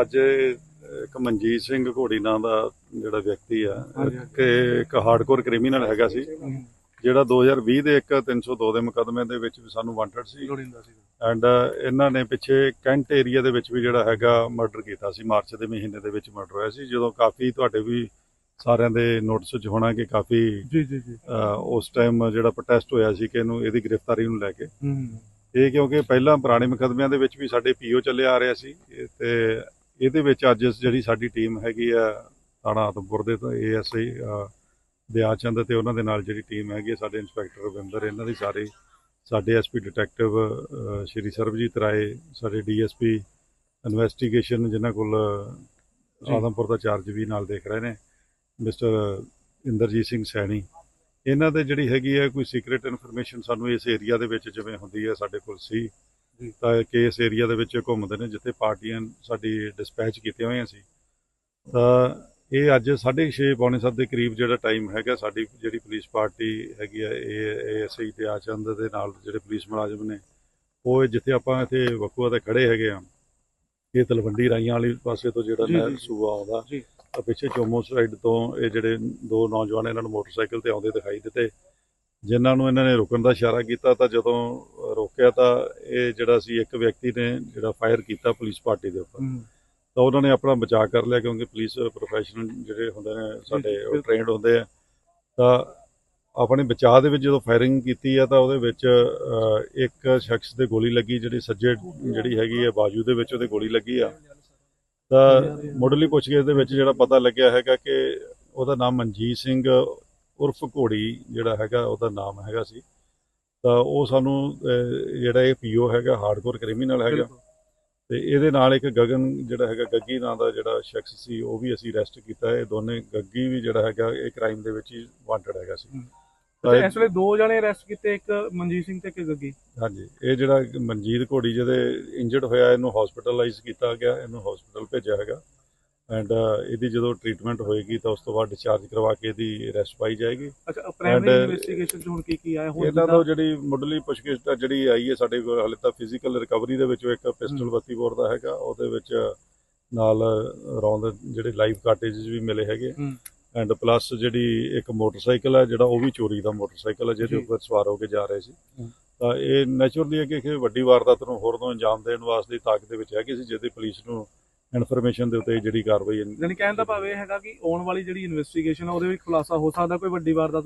ਅੱਜ ਇੱਕ ਮਨਜੀਤ ਸਿੰਘ ਘੋੜੀ ਨਾਂ ਦਾ ਜਿਹੜਾ ਵਿਅਕਤੀ ਆ। ਕਿ ਇੱਕ ਹਾਰਡਕੋਰ ਕ੍ਰਿਮੀਨਲ ਹੈਗਾ ਸੀ ਜਿਹੜਾ 2020 ਦੇ ਇੱਕ 302 ਦੇ ਮੁਕਦਮੇ ਦੇ ਵਿੱਚ ਵੀ ਸਾਨੂੰ ਵਾਂਟਡ ਸੀ। ਐਂਡ ਇਹਨਾਂ ਨੇ ਪਿੱਛੇ ਕੈਂਟ ਏਰੀਆ ਦੇ ਵਿੱਚ ਵੀ ਜਿਹੜਾ ਹੈਗਾ ਮਰਡਰ ਕੀਤਾ ਸੀ ਮਾਰਚ ਦੇ ਮਹੀਨੇ ਦੇ ਵਿੱਚ ਮਰਡਰ ਹੋਇਆ ਸੀ। ਜਦੋਂ ਕਾਫੀ ਤੁਹਾਡੇ ਵੀ ਸਾਰਿਆਂ ਦੇ ਨੋਟਿਸ 'ਚ ਹੋਣਾ ਕਿ ਕਾਫੀ ਜੀ ਜੀ ਜੀ। ਉਸ ਟਾਈਮ ਜਿਹੜਾ ਪ੍ਰੋਟੈਸਟ ਹੋਇਆ ਸੀ ਕਿ ਇਹਨੂੰ ਇਹਦੀ ਗ੍ਰਿਫਤਾਰੀ ਨੂੰ ਲੈ ਕੇ। ਇਹ ਕਿਉਂਕਿ ਪਹਿਲਾਂ ਪੁਰਾਣੇ ਮੁਕਦਮਿਆਂ ਦੇ ਵਿੱਚ ਵੀ ਸਾਡੇ ਪੀਓ ਚੱਲਿਆ ਆ ਰਿਹਾ ਸੀ ਤੇ ਇਹਦੇ ਵਿੱਚ ਅੱਜ ਜਿਹੜੀ ਸਾਡੀ ਟੀਮ ਹੈਗੀ ਆ ਥਾਣਾ ਆਦਮਪੁਰ ਦੇ ਤੋਂ ਏਐਸਆਈ ਦਿਆਚੰਦ ਤੇ ਉਹਨਾਂ ਦੇ ਨਾਲ ਜਿਹੜੀ ਟੀਮ ਹੈਗੀ ਸਾਡੇ ਇੰਸਪੈਕਟਰ ਰਵਿੰਦਰ ਇਹਨਾਂ ਦੀ ਸਾਰੀ ਸਾਡੇ ਐਸਪੀ ਡਿਟੈਕਟਿਵ ਸ਼੍ਰੀ ਸਰਬਜੀਤ ਰਾਏ ਸਾਡੇ ਡੀਐਸਪੀ ਇਨਵੈਸਟੀਗੇਸ਼ਨ ਜਿਨ੍ਹਾਂ ਕੋਲ। ਆਦਮਪੁਰ ਦਾ ਚਾਰਜ ਵੀ ਨਾਲ ਦੇਖ ਰਹੇ ਨੇ ਮਿਸਟਰ ਇੰਦਰਜੀਤ ਸਿੰਘ ਸੈਣੀ ਇਹਨਾਂ ਦੇ ਜਿਹੜੀ ਹੈਗੀ ਹੈ ਕੋਈ ਸੀਕ੍ਰੀਟ ਇਨਫੋਰਮੇਸ਼ਨ ਸਾਨੂੰ ਇਸ ਏਰੀਆ ਦੇ ਵਿੱਚ ਜਿਵੇਂ ਹੁੰਦੀ ਹੈ ਸਾਡੇ ਕੋਲ ਸੀ। ਤਾਂ ਕਿ ਇਸ ਏਰੀਆ ਦੇ ਵਿੱਚ ਘੁੰਮਦੇ ਨੇ ਜਿੱਥੇ ਪਾਰਟੀਆਂ ਸਾਡੀ ਡਿਸਪੈਚ ਕੀਤੀਆਂ ਹੋਈਆਂ ਸੀ ਤਾਂ ਇਹ ਅੱਜ 6:30 ਪੌਣੇ 7 ਦੇ ਕਰੀਬ ਜਿਹੜਾ ਟਾਈਮ ਹੈਗਾ ਸਾਡੀ ਜਿਹੜੀ ਪੁਲਿਸ ਪਾਰਟੀ ਹੈਗੀ ਹੈ ਇਹ ਏਐਸਆਈ ਤੇ ਆਚੰਦ ਦੇ ਨਾਲ ਜਿਹੜੇ ਪੁਲਿਸ ਮੁਲਾਜ਼ਮ ਨੇ ਉਹ ਜਿੱਥੇ ਆਪਾਂ ਇੱਥੇ ਵਕੂਆ ਤੇ ਖੜੇ ਹੈਗੇ ਆ ਇਹ ਤਲਵੰਡੀ ਰਾਈਆਂ ਵਾਲੀ ਪਾਸੇ ਤੋਂ ਜਿਹੜਾ ਨਹਿਰ। ਸੂਆ ਆਉਂਦਾ। ਤਾਂ ਪਿੱਛੇ ਚੋਮੋ ਸਾਈਡ ਤੋਂ ਇਹ ਜਿਹੜੇ ਦੋ ਨੌਜਵਾਨ ਇਹਨਾਂ ਨੂੰ ਮੋਟਰਸਾਈਕਲ ਤੇ ਆਉਂਦੇ ਦਿਖਾਈ ਦਿੱਤੇ ਜਿਨ੍ਹਾਂ ਨੂੰ ਇਹਨਾਂ ਨੇ ਰੁਕਣ ਦਾ ਇਸ਼ਾਰਾ ਕੀਤਾ ਤਾਂ ਜਦੋਂ ਰੋਕਿਆ ਤਾਂ ਇਹ ਜਿਹੜਾ ਸੀ ਇੱਕ ਵਿਅਕਤੀ ਨੇ ਜਿਹੜਾ ਫਾਇਰ ਕੀਤਾ ਪੁਲਿਸ ਪਾਰਟੀ ਦੇ ਉੱਪਰ। ਤਾਂ ਉਹਨਾਂ ਨੇ ਆਪਣਾ ਬਚਾਅ ਕਰ ਲਿਆ ਕਿਉਂਕਿ ਪੁਲਿਸ ਪ੍ਰੋਫੈਸ਼ਨਲ ਜਿਹੜੇ ਹੁੰਦੇ ਨੇ ਸਾਡੇ ਉਹ। ਟ੍ਰੇਨਡ ਹੁੰਦੇ ਆ। ਤਾਂ ਆਪਣੇ ਬਚਾਅ ਦੇ ਵਿੱਚ ਜਦੋਂ ਫਾਇਰਿੰਗ ਕੀਤੀ ਆ ਤਾਂ ਉਹਦੇ ਵਿੱਚ ਇੱਕ ਸ਼ਖਸ ਦੇ ਗੋਲੀ ਲੱਗੀ ਜਿਹੜੀ ਸੱਜੇ ਜਿਹੜੀ ਹੈਗੀ ਹੈ ਬਾਜੂ ਦੇ ਵਿੱਚ ਉਹਦੇ ਗੋਲੀ ਲੱਗੀ ਆ। ਤਾਂ ਮੁੱਢਲੀ ਪੁੱਛਗਿੱਛ ਦੇ ਵਿੱਚ ਜਿਹੜਾ ਪਤਾ ਲੱਗਿਆ ਹੈਗਾ ਕਿ ਉਹਦਾ ਨਾਮ ਮਨਜੀਤ ਸਿੰਘ ਉਰਫ ਘੋੜੀ ਜਿਹੜਾ ਹੈਗਾ ਉਹਦਾ ਨਾਮ ਹੈਗਾ ਸੀ। ਤਾਂ ਉਹ ਸਾਨੂੰ ਜਿਹੜਾ ਇਹ ਪੀਓ ਹੈਗਾ ਹਾਰਡਕੋਰ ਕ੍ਰਿਮੀਨਲ ਹੈਗਾ। ਤੇ ਇਹਦੇ ਨਾਲ ਇੱਕ ਗਗਨ ਜਿਹੜਾ ਹੈਗਾ ਗੱਗੀ ਨਾਂ ਦਾ ਜਿਹੜਾ ਸ਼ਖਸ ਸੀ ਉਹ ਵੀ ਅਸੀਂ ਅਰੈਸਟ ਕੀਤਾ। ਇਹ ਦੋਨੇ ਗੱਗੀ ਵੀ ਜਿਹੜਾ ਹੈਗਾ ਇਹ ਕ੍ਰਾਈਮ ਦੇ ਵਿੱਚ ਹੀ ਵਾਂਟਡ ਹੈਗਾ ਸੀ। ਤਾਂ ਇਸ ਵੇਲੇ ਦੋ ਜਣੇ ਅਰੈਸਟ ਕੀਤੇ ਇੱਕ ਮਨਜੀਤ ਸਿੰਘ ਤੇ ਇੱਕ ਗੱਗੀ। ਹਾਂਜੀ। ਇਹ ਜਿਹੜਾ ਮਨਜੀਤ ਘੋੜੀ ਜਿਹਦੇ ਇੰਜਰਡ ਹੋਇਆ ਇਹਨੂੰ ਹਸਪੀਟਲਾਈਜ਼ ਕੀਤਾ ਗਿਆ ਇਹਨੂੰ ਹਸਪੀਟਲ ਭੇਜਿਆ ਹੈਗਾ। ਐਂਡ ਇਹਦੀ ਜਦੋਂ ਟ੍ਰੀਟਮੈਂਟ ਹੋਏਗੀ ਤਾਂ ਉਸ ਤੋਂ ਬਾਅਦ ਡਿਸਚਾਰਜ ਕਰਵਾ ਕੇ ਇਹਦੀ ਅਰੈਸਟ ਪਾਈ ਜਾਏਗੀ ਅੱਛਾ ਪ੍ਰਾਇਮਰੀ ਇਨਵੈਸਟੀਗੇਸ਼ਨ ਚ ਹੁਣ ਕੀ ਕੀ ਆਇਆ ਹੁਣ ਇਹਨਾਂ ਜਿੱਦਾਂ- ਤੋਂ ਜਿਹੜੀ ਮੁੱਢਲੀ ਪੁੱਛਗਿੱਛ ਤਾਂ ਜਿਹੜੀ ਆਈ ਹੈ ਸਾਡੇ ਕੋਲ ਹਾਲੇ ਤਾਂ ਫਿਜ਼ੀਕਲ ਰਿਕਵਰੀ ਦੇ ਵਿੱਚ ਇੱਕ ਪਿਸਟਲ ਹਮ। 32 ਬੋਰ ਦਾ ਹੈਗਾ ਉਹਦੇ ਵਿੱਚ ਨਾਲ ਰੌਂਦ ਜਿਹੜੇ ਲਾਈਵ ਕਾਰਟੇਜਸ ਵੀ ਮਿਲੇ ਹੈਗੇ। ਐਂਡ ਪਲੱਸ ਜਿਹੜੀ ਇੱਕ ਮੋਟਰਸਾਈਕਲ ਹੈ ਜਿਹੜਾ ਉਹ ਵੀ ਚੋਰੀ ਦਾ ਮੋਟਰਸਾਈਕਲ ਹੈ ਜਿਹਦੇ। ਉੱਪਰ ਸਵਾਰ ਹੋ ਕੇ ਜਾ ਰਹੇ ਸੀ। ਤਾਂ ਇਹ ਨੈਚੁਰਲੀ ਹੈ ਕਿ ਵੱਡੀ ਵਾਰਦਾਤ ਨੂੰ ਹੋਰ ਤੋਂ ਅੰਜਾਮ ਦੇਣ ਵਾਸਤੇ ਤਾਕਤ ਦੇ ਵਿੱਚ ਹੈਗੀ ਸੀ ਜਿਹਦੇ ਪੁਲਿਸ ਨੂੰ ਇਨਫੋਰਮੇਸ਼ਨ ਦੇ ਉੱਤੇ ਜਿਹੜੀ ਕਾਰਵਾਈ ਯਾਨੀ ਕਹਿਣ ਦਾ ਭਾਵ ਇਹ ਹੈਗਾ ਕਿ ਆਉਣ ਵਾਲੀ ਜਿਹੜੀ ਇਨਵੈਸਟੀਗੇਸ਼ਨ ਆ, ਉਹਦੇ ਵਿੱਚ ਖੁਲਾਸਾ ਹੋ ਸਕਦਾ, ਕੋਈ ਵੱਡੀ ਵਾਰਦਾਤ